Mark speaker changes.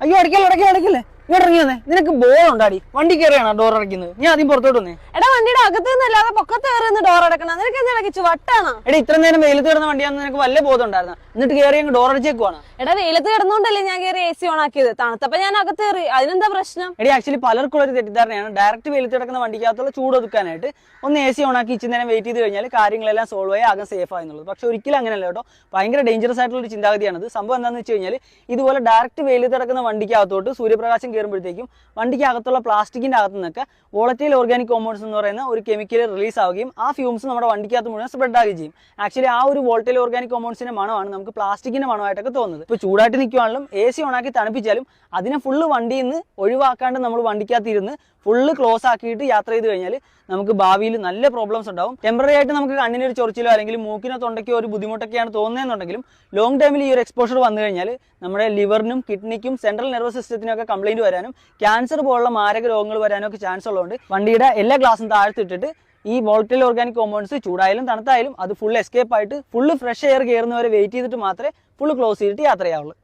Speaker 1: അയ്യോ അടയ്ക്കല്ലേ അടയ്ക്കല്ലേ അടയ്ക്കല്ലേ? ഇറങ്ങി വന്നേ നിനക്ക് ബോൾ ഉണ്ടാടി? വണ്ടി കയറിയാണ് ഡോർ അടയ്ക്കുന്നത്? ഞാൻ ആദ്യം പുറത്തോട്ട് വന്നേ.
Speaker 2: എടാ വണ്ടിയുടെ അകത്ത് നിന്നല്ലാതെ പൊക്കത്ത് കയറുന്ന ഡോർ അടക്കണം നിനക്ക് എന്താ ഇടയ്ക്ക്
Speaker 1: എടാ ഇത്ര നേരം വെയിലത്ത് കിടന്ന വണ്ടിയാണെന്ന് നിനക്ക് വല്ല ബോധം ഉണ്ടായിരുന്നു? എന്നിട്ട് കയറി അങ്ങ് ഡോർ അടച്ചേക്കുവാണ്
Speaker 2: എടാ വെയിലത്ത് കിടന്നുകൊണ്ടല്ലേ ഞാൻ കയറി എ സി ഓൺ ആക്കിയത്. തണുത്തപ്പോ ഞാൻ അകത്ത് കയറി അതിനെന്താ പ്രശ്നം?
Speaker 1: എടി ആക്ച്വലി പലർക്കും ഒരു തെറ്റിദ്ധാരണയാണ്. ഡയറക്റ്റ് വെയിലത്ത് കിടക്കുന്ന വണ്ടിക്കകത്തുള്ള ചൂട് ഒതുക്കാനായിട്ട് ഒന്ന് എ സി ഓണാക്കി ഇച്ചിരി നേരം വെയിറ്റ് ചെയ്ത് കഴിഞ്ഞാൽ കാര്യങ്ങളെല്ലാം സോൾവ് ആയി ആകെ സേഫ് ആയെന്നുള്ളത് പക്ഷെ ഒരിക്കലും അങ്ങനെയല്ല കേട്ടോ. ഭയങ്കര ഡേഞ്ചറസ് ആയിട്ടുള്ള ഒരു ചിന്താഗതിയാണ് സംഭവം എന്താണെന്ന് വെച്ച് കഴിഞ്ഞാൽ ഇതുപോലെ ഡയറക്റ്റ് വെയിലത്ത് കിടക്കുന്ന വണ്ടിക്കകത്തോട്ട് സൂര്യപ്രകാശം കയറുമ്പോഴത്തേക്കും വണ്ടിക്ക് അകത്തുള്ള പ്ലാസ്റ്റിക്കിന്റെ അകത്തു നിന്നൊക്കെ വോളറ്റൈൽ ഓർഗാനിക് കോമ്പൗണ്ട്സ് എന്ന് പറയുന്ന ഒരു കെമിക്കൽ റിലീസ് ആവുകയും ആ ഫ്യൂംസ് നമ്മുടെ വണ്ടിക്കകത്ത് മുഴുവൻ സ്പ്രെഡ് ആവുകയും ചെയ്യും. ആക്ച്വലി ആ ഒരു വോൾട്ടൈൽ ഓർഗാനിക് കോമ്പൗണ്ട്സിന്റെ മണമാണ് നമുക്ക് പ്ലാസ്റ്റിക്കിന്റെ മണമായിട്ടൊക്കെ തോന്നുന്നത്. ഇപ്പോൾ ചൂടായിട്ട് നിൽക്കുവാണെങ്കിലും എ സി ഓണാക്കി തണുപ്പിച്ചാലും അതിനെ ഫുള്ള് വണ്ടിയിൽ നിന്ന് ഒഴിവാക്കാണ്ട് നമ്മൾ വണ്ടിക്കകത്ത് ഇരുന്ന് ഫുള്ള് ക്ലോസ് ആക്കിയിട്ട് യാത്ര ചെയ്ത് കഴിഞ്ഞാൽ നമുക്ക് ഭാവിയിൽ നല്ല പ്രോബ്ലംസ് ഉണ്ടാവും. ടെമ്പററി ആയിട്ട് നമുക്ക് കണ്ണിന് ഒരു ചൊറിച്ചിലോ അല്ലെങ്കിൽ മൂക്കിനോ തൊണ്ടയ്ക്കോ ഒരു ബുദ്ധിമുട്ടൊക്കെയാണ് തോന്നുന്നതെന്നുണ്ടെങ്കിലും ലോങ് ടൈമിൽ ഈ ഒരു എക്സ്പോഷർ വന്നു കഴിഞ്ഞാൽ നമ്മുടെ ലിവറിനും കിഡ്നിക്കും സെൻട്രൽ നെർവസ് സിസ്റ്റത്തിനൊക്കെ കംപ്ലൈന്റ് വരാനും ക്യാൻസർ പോലുള്ള മാരക രോഗങ്ങൾ വരാനും ഒക്കെ ചാൻസ് ഉള്ളതുകൊണ്ട് വണ്ടിയുടെ എല്ലാ ഗ്ലാസും താഴ്ത്തിട്ടിട്ട് ഈ വോൾട്ടൈൽ ഓർഗാനിക് കോമ്പൗണ്ട്സ് ചൂടായാലും തണുത്തായാലും അത് ഫുൾ എസ്കേപ്പ് ആയിട്ട് ഫുള്ള് ഫ്രഷ് എയർ കയറുന്നവരെ വെയിറ്റ് ചെയ്തിട്ട് മാത്രമേ ഫുൾ ക്ലോസ് ചെയ്തിട്ട് യാത്ര ചെയ്യാവുള്ളൂ.